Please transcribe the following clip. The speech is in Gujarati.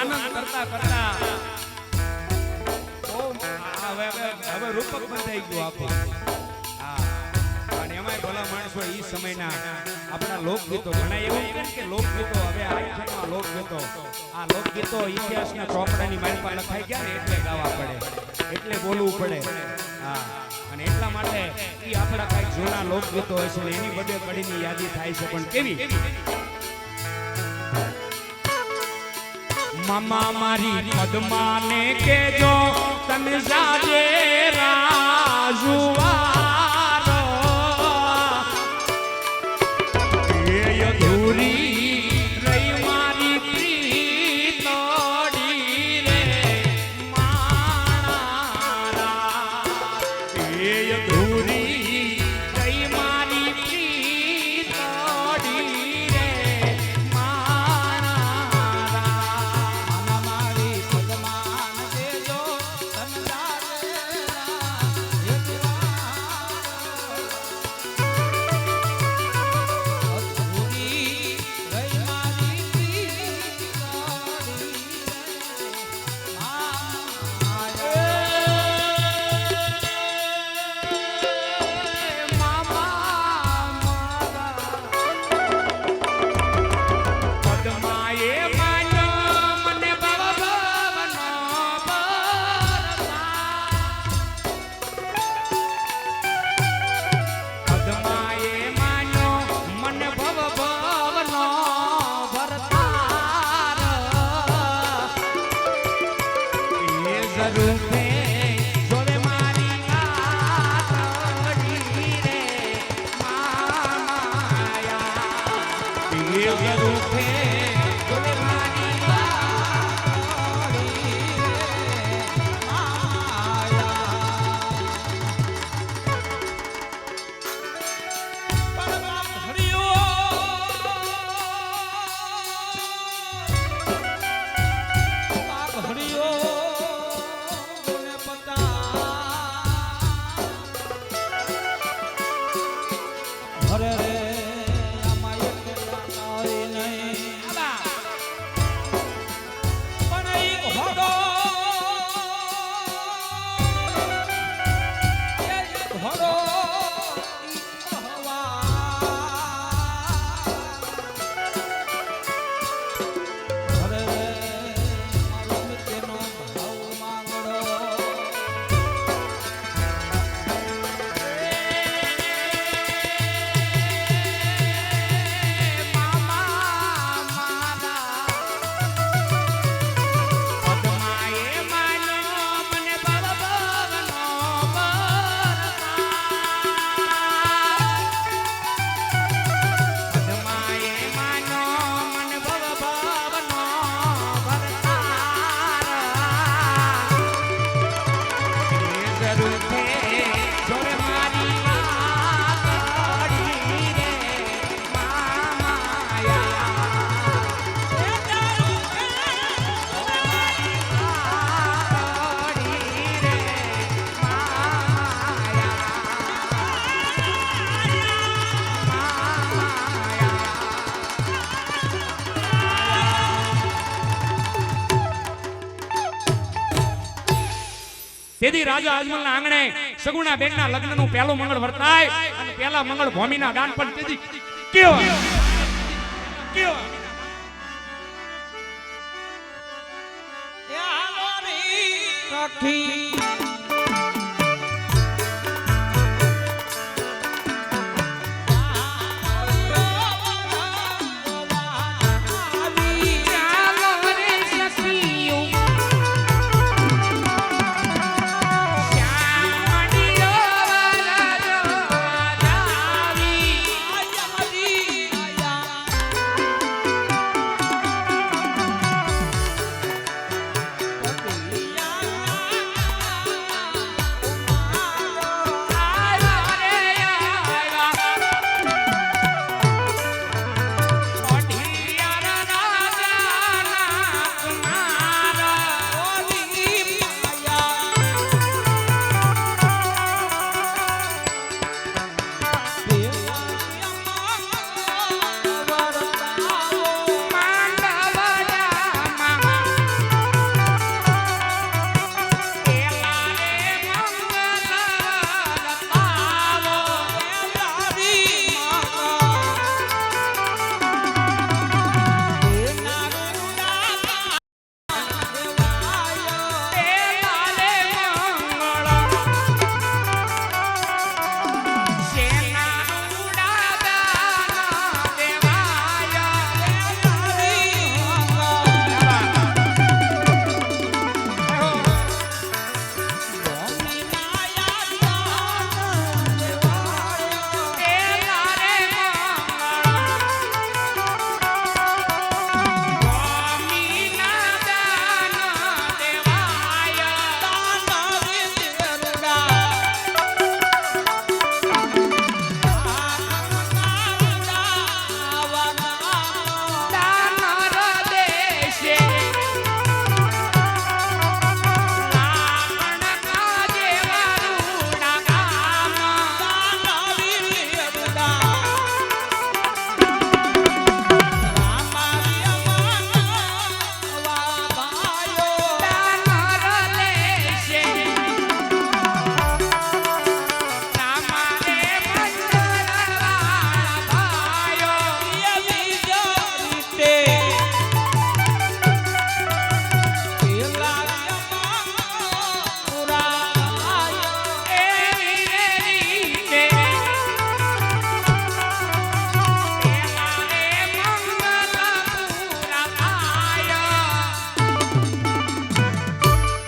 આનંદ કરતા કરતા હવે રૂપક બંધાઈ ગયું આપણું અને એમાંય ભલા માણસો એ સમયના આપણા લોકગીતો. ઘણા એવું કે લોકગીતો હવે આ ક્ષણમાં લોકગીતો. આ લોકગીતો ઇતિહાસના ચોપડાની મારી લખાઈ ગયા ને એટલે ગાવા પડે. એટલે બોલવું પડે. હા. અને એટલા માટે એ આપણા કઈ જૂના લોકગીતો હોય છે એની બધે કડીની યાદી થાય છે. પણ કેવી? મામા મારી પદ્માને કેજો તમે જાજે તેથી રાજા અજમલ ના આંગણે સગુણા બેન ના લગ્નનું પહેલું મંગળ વર્તાય અને પહેલા મંગળ ભૂમિ ના દાન પણ તેથી કેવા? કેવા? રાખી